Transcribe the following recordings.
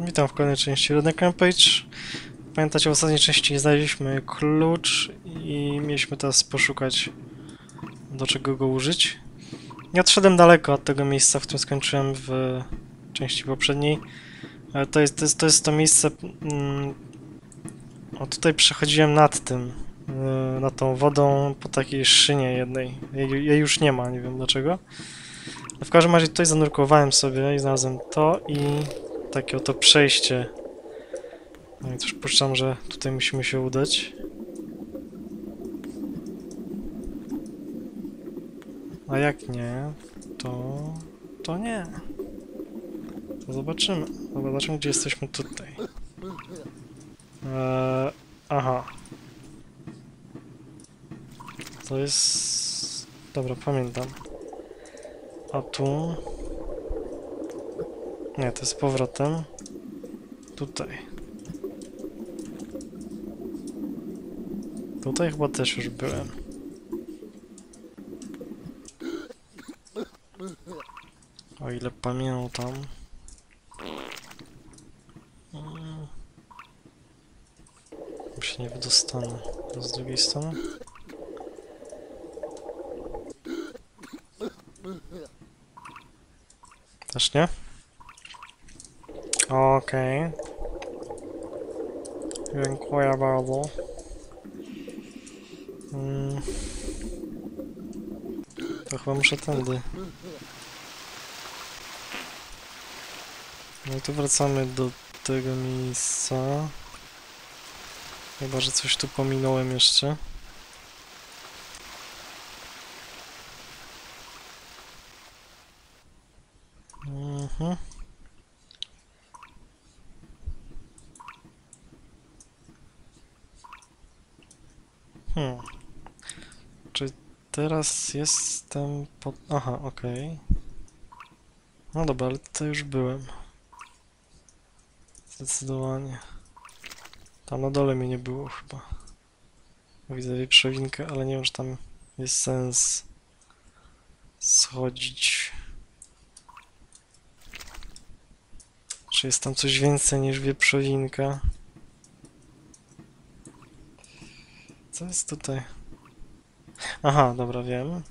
Witam w kolejnej części Redneck Rampage. Pamiętacie, w ostatniej części znaleźliśmy klucz i mieliśmy teraz poszukać do czego go użyć. Nie odszedłem daleko od tego miejsca, w którym skończyłem w części poprzedniej. To jest to, jest, to, jest to miejsce... Mm, o, tutaj przechodziłem nad tym, yy, nad tą wodą po takiej szynie jednej. Jej, jej już nie ma, nie wiem dlaczego. W każdym razie tutaj zanurkowałem sobie i znalazłem to i takie oto przejście. No i też puszczam, że tutaj musimy się udać. A jak nie, to... to nie. To zobaczymy. Zobaczymy, gdzie jesteśmy tutaj. Eee, aha. To jest... Dobra, pamiętam. A tu... Nie, to z powrotem. Tutaj. Tutaj chyba też już byłem. O ile pamiętam. Mm. Już się nie wydostanę. Z drugiej strony? Też nie? Okej. Dziękuję bardzo. Mm. To chyba muszę tędy. No i tu wracamy do tego miejsca. Chyba, że coś tu pominąłem jeszcze. Hmm. Czy teraz jestem pod... Aha, okej. No dobra, ale tutaj już byłem. Zdecydowanie. Tam na dole mnie nie było chyba. Widzę wieprzowinkę, ale nie wiem, czy tam jest sens schodzić. Czy jest tam coś więcej niż wieprzowinka? Co jest tutaj? Aha, dobra, wiem.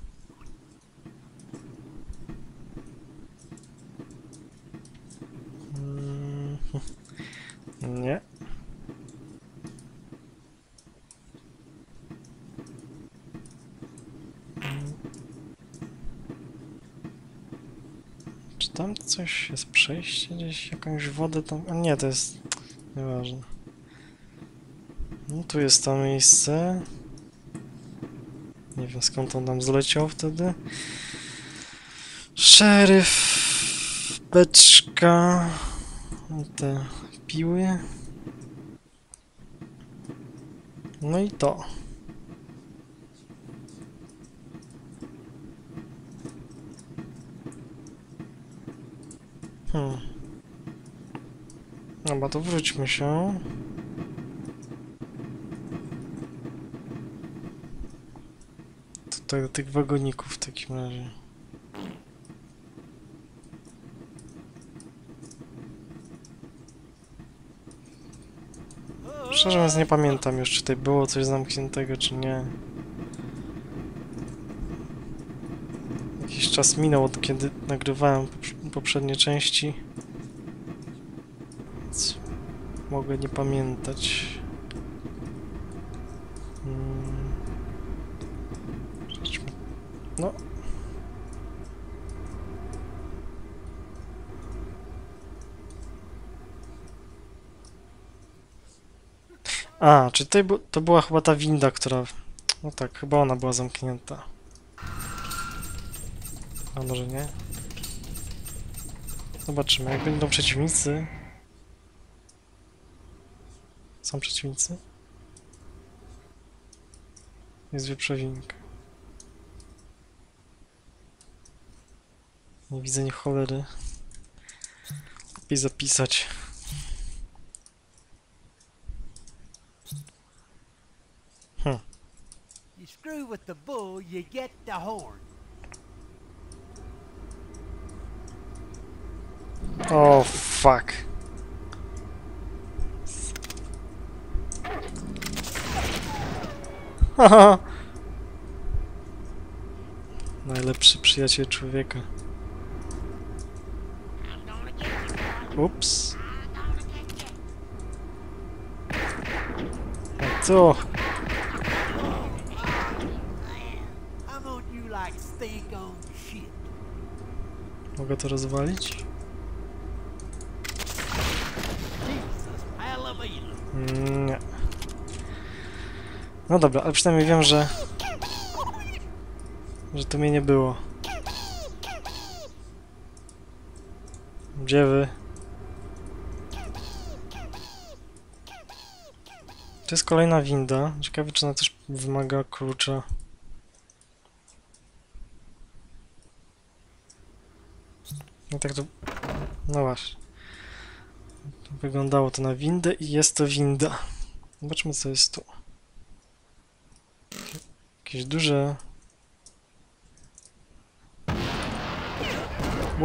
Mm, Nie. Czy tam coś jest przejście gdzieś? Jakąś wodę tam? A nie, to jest... Nieważne. No tu jest to miejsce. Nie wiem skąd on nam zleciał wtedy. Szeryf. Beczka. Te piły. No i to. Hmm. Dobra, to wróćmy się. Tutaj do tych wagoników w takim razie. Szczerze mówiąc nie pamiętam już, czy tutaj było coś zamkniętego, czy nie. Jakiś czas minął od kiedy nagrywałem poprz- poprzednie części. Więc mogę nie pamiętać. Mm. Przejdźmy. No. A, czy tutaj to była chyba ta winda, która... No tak, chyba ona była zamknięta. A może nie? Zobaczymy, jak będą przeciwnicy. Są przeciwnicy? Jest wieprzowinka. Na widzenie cholery. Lepiej zapisać. Hm. You. Oh fuck. Haha. Najlepszy przyjaciel człowieka. Ups. A co? Mogę to rozwalić? Mm, Nie. No dobra, ale przynajmniej wiem, że... że tu mnie nie było. Gdzie wy? To jest kolejna winda. Ciekawe, czy ona też wymaga klucza. No tak to... No właśnie. Wyglądało to na windę i jest to winda. Zobaczmy co jest tu. Jakieś duże...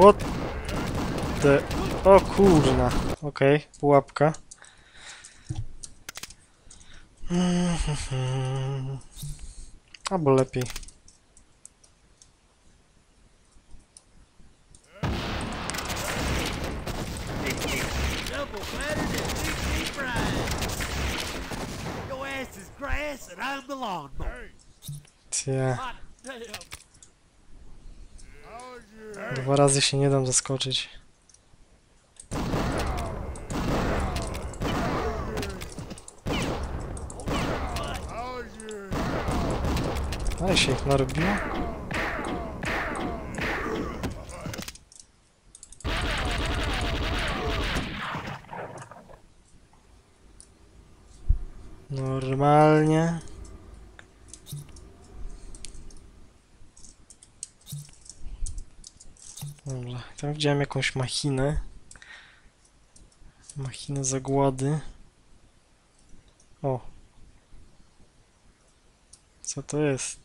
What the... O kurna. Okej, pułapka. Mhm. Albo lepiej. Double flattered and big deep fried. Your ass is grass and I'm the lawnmower. Cie, dwa razy się nie dam zaskoczyć. Ale się ich narobiło. Normalnie. Dobrze, tam widziałem jakąś machinę. Machinę zagłady. O. Co to jest?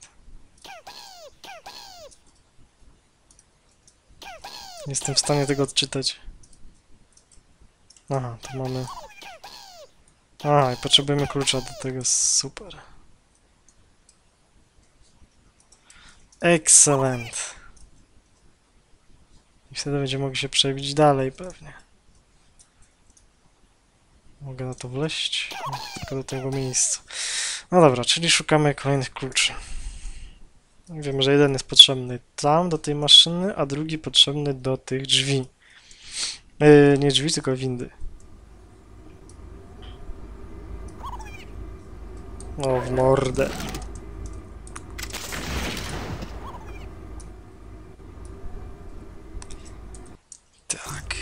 Nie jestem w stanie tego odczytać. Aha, tu mamy... Aha, i potrzebujemy klucza do tego, super. Excellent. I wtedy będziemy mogli się przebić dalej pewnie. Mogę na to wleść? Tylko do tego miejsca. No dobra, czyli szukamy kolejnych kluczy. Wiemy, że jeden jest potrzebny tam, do tej maszyny, a drugi potrzebny do tych drzwi. Yy, nie drzwi, tylko windy. O, w mordę. Tak.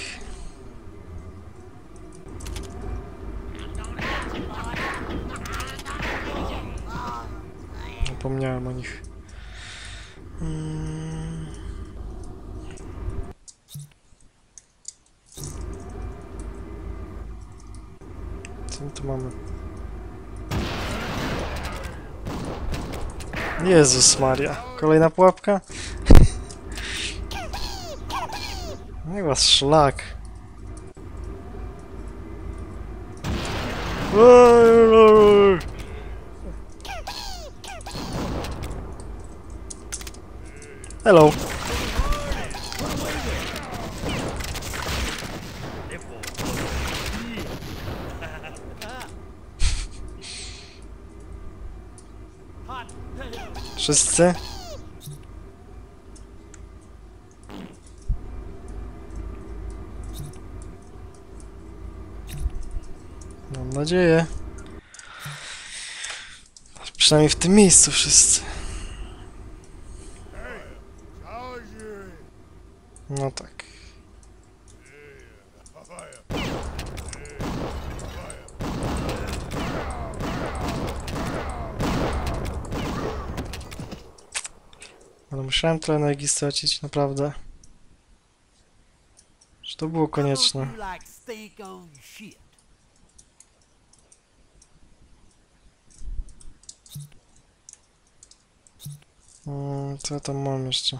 Zapomniałem o nich. Mm. Co my tu mamy? Jezus Maria. Kolejna pułapka? Nie was szlak. Hot damn. Wszyscy? Mam nadzieję. Przynajmniej w tym miejscu wszyscy. No tak. Ale musiałem tyle energii stracić, naprawdę. Że to było konieczne. on you like steak on shit. Mm, co ja tam mam jeszcze?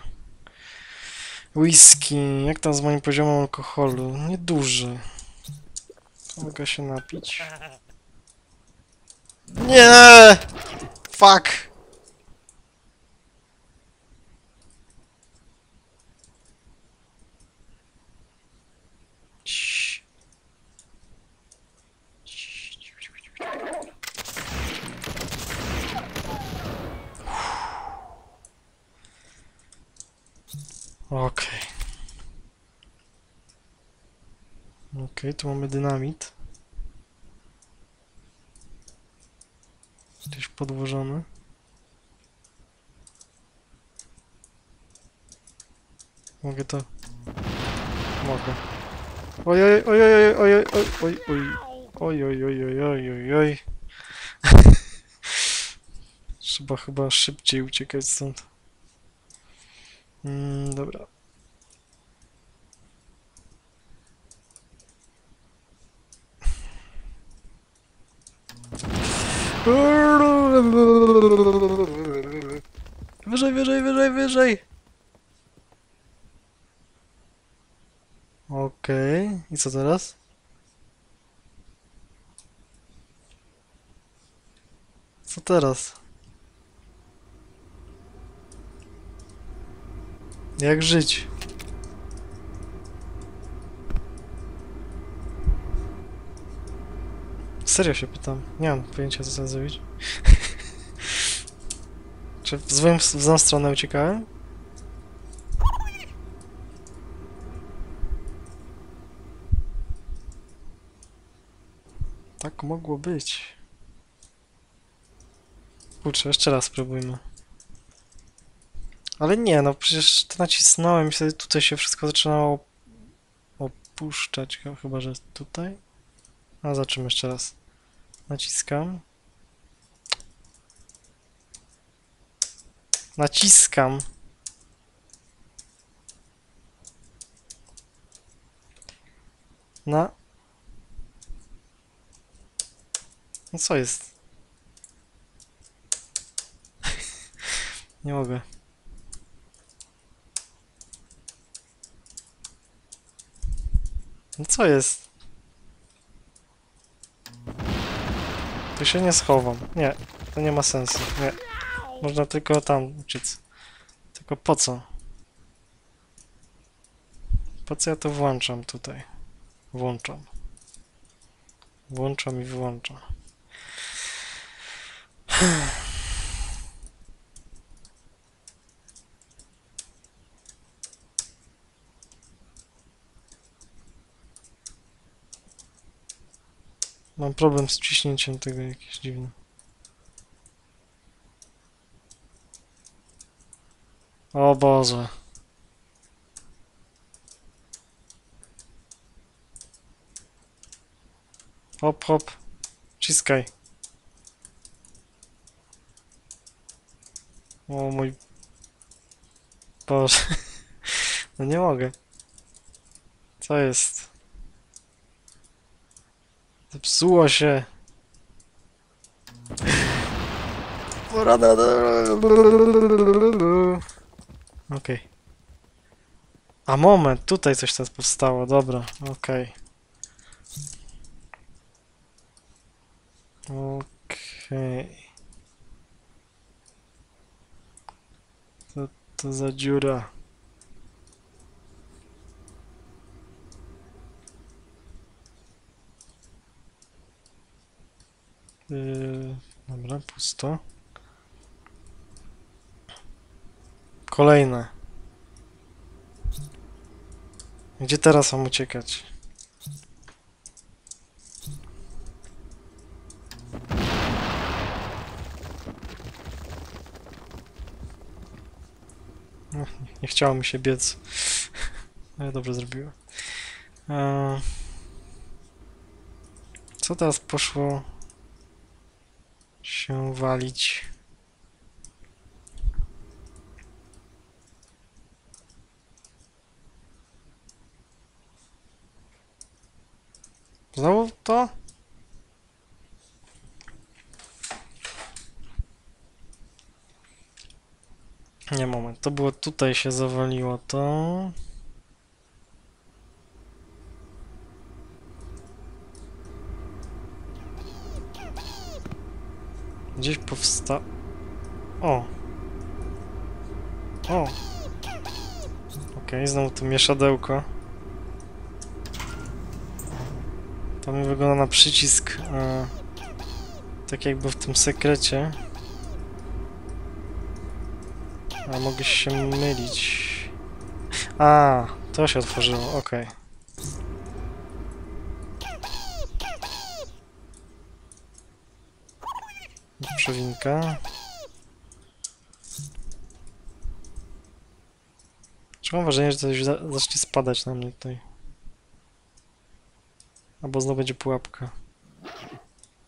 Whisky. Jak tam z moim poziomem alkoholu? Nieduży. Mogę się napić. Nie! Fuck! Okej. Okej, tu mamy dynamit. Gdzieś podłożony. Mogę to... Mogę. Ojej, ojej, ojej, ojej, oj, oj, oj, oj, oj, oj, oj, oj, oj. Trzeba chyba szybciej uciekać stąd. Mm, dobra. Wyżej, wyżej, wyżej, wyżej! Okej, i co teraz? Co teraz? Jak żyć? Serio się pytam. Nie mam pojęcia co chcę zrobić. Czy w złą, w złą stronę uciekałem? Tak mogło być. Kurczę, jeszcze raz spróbujmy. Ale nie, no przecież to nacisnąłem i wtedy tutaj się wszystko zaczynało opuszczać. Ch- Chyba, że tutaj? A zobaczymy jeszcze raz. Naciskam. Naciskam. Na. No co jest? Nie mogę. No co jest? Tu się nie schowam. Nie, to nie ma sensu. Nie. Można tylko tam uciec. Tylko po co? Po co ja to włączam tutaj? Włączam. Włączam i wyłączam. Mam problem z ciśnięciem tego jakiś dziwny. O Boże. Hop, hop. Ciskaj. O mój... Boże. No nie mogę. Co jest? Zepsuło się. Okej. A moment, tutaj coś teraz powstało, dobra, okej. Okej. To za dziura? Yy, dobra, pusto. Kolejne. Gdzie teraz mam uciekać? No, nie- chciało mi się biec. Ale dobrze zrobiłem. Eee, Co teraz poszło się walić? Znowu to? Nie, moment. To było tutaj się zawaliło to. Gdzieś powsta... O. O. Okej, znowu to mieszadełko. To mi wygląda na przycisk. E, tak jakby w tym sekrecie. A mogę się mylić. A, to się otworzyło, okej. Przewinka. Czy mam wrażenie, że coś za zacznie spadać na mnie tutaj? Albo znowu będzie pułapka.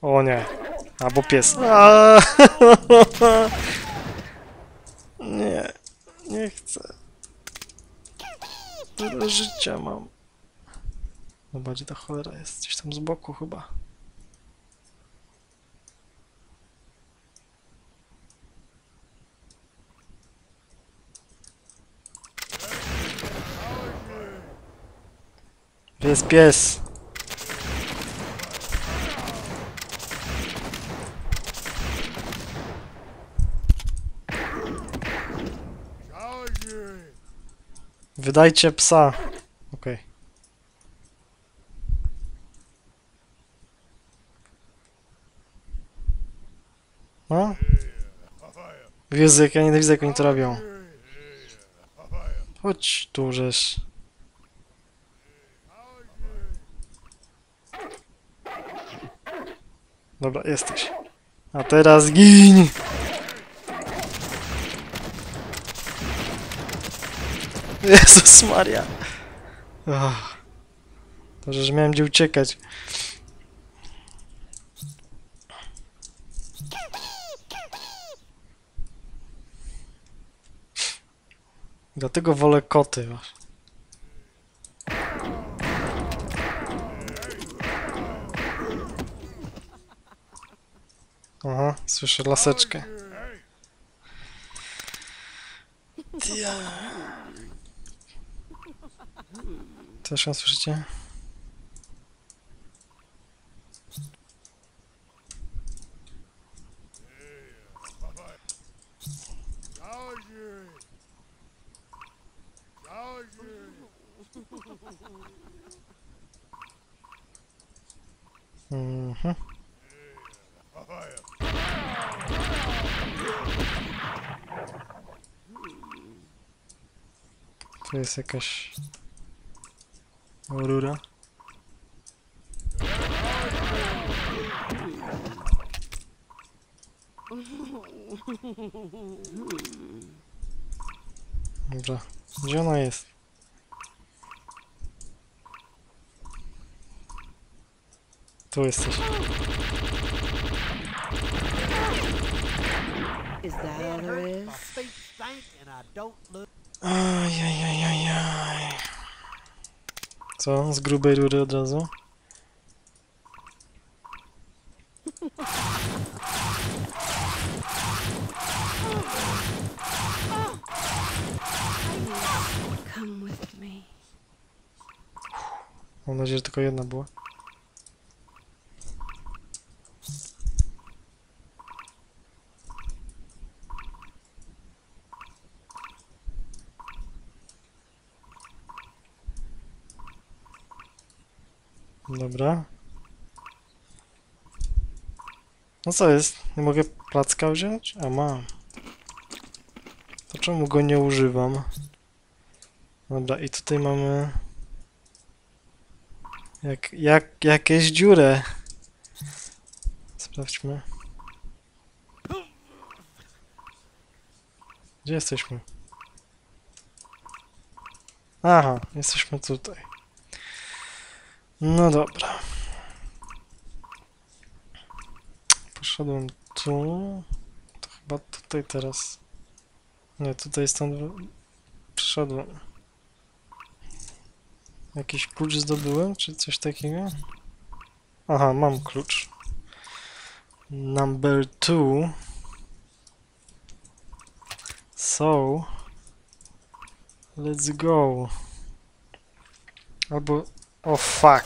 O nie. Albo pies. Nie. Nie chcę. Tyle życia mam. No bardziej ta cholera jest gdzieś tam z boku chyba. Pies, pies. Wydajcie psa. Okej. No? Jezu, ja nienawidzę, jak oni to robią. Chodź tu, żeś. Dobra, jesteś. A teraz gin! Jezus Maria. Oh. Dobrze, że miałem gdzie uciekać. Dlatego wolę koty. właśnie. Aha, słyszę laseczkę. Dia. Też ją słyszycie? Mhm. Tu jest jakaś rura. Dobra, gdzie ona jest? Tu jesteś. Is that all there is? Ajajajajaj. Co? Z grubej rury od razu? Mam nadzieję, że tylko jedna była. Dobra. No co jest? Nie mogę placka wziąć? A mam. To czemu go nie używam? Dobra, i tutaj mamy... Jak, jak, jakieś dziurę. Sprawdźmy. Gdzie jesteśmy? Aha, jesteśmy tutaj. No dobra. Poszedłem tu. To chyba tutaj teraz. Nie, tutaj stąd przyszedłem. Jakiś klucz zdobyłem, czy coś takiego? Aha, mam klucz. Number two. So, let's go. Albo, o oh, fuck.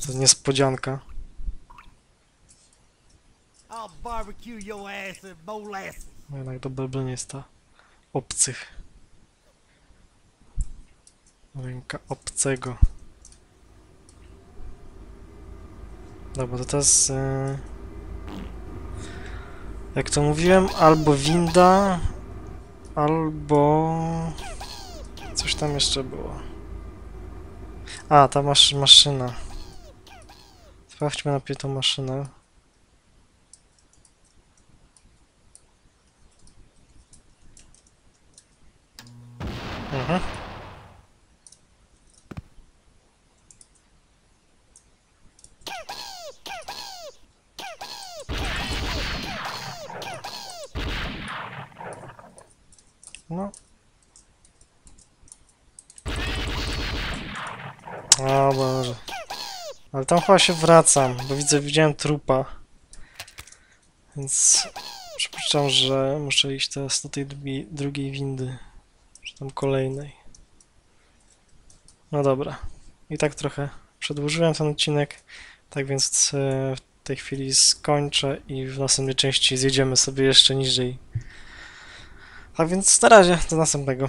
To niespodzianka. I'll barbecue your ass and molasses. No jednak do Belblenista. Obcych. Ręka obcego. Dobra, to teraz... E... Jak to mówiłem, albo winda, albo... Coś tam jeszcze było. A, ta masz maszyna. Sprawdźmy najpierw tą maszynę. No. O Boże. Ale tam chyba się wracam, bo widzę, widziałem trupa. Więc przypuszczam, że muszę iść teraz do tej drugiej, drugiej windy. Czy tam kolejnej. No dobra. I tak trochę przedłużyłem ten odcinek. Tak więc e, w tej chwili skończę i w następnej części zjedziemy sobie jeszcze niżej. Tak więc na razie, do następnego.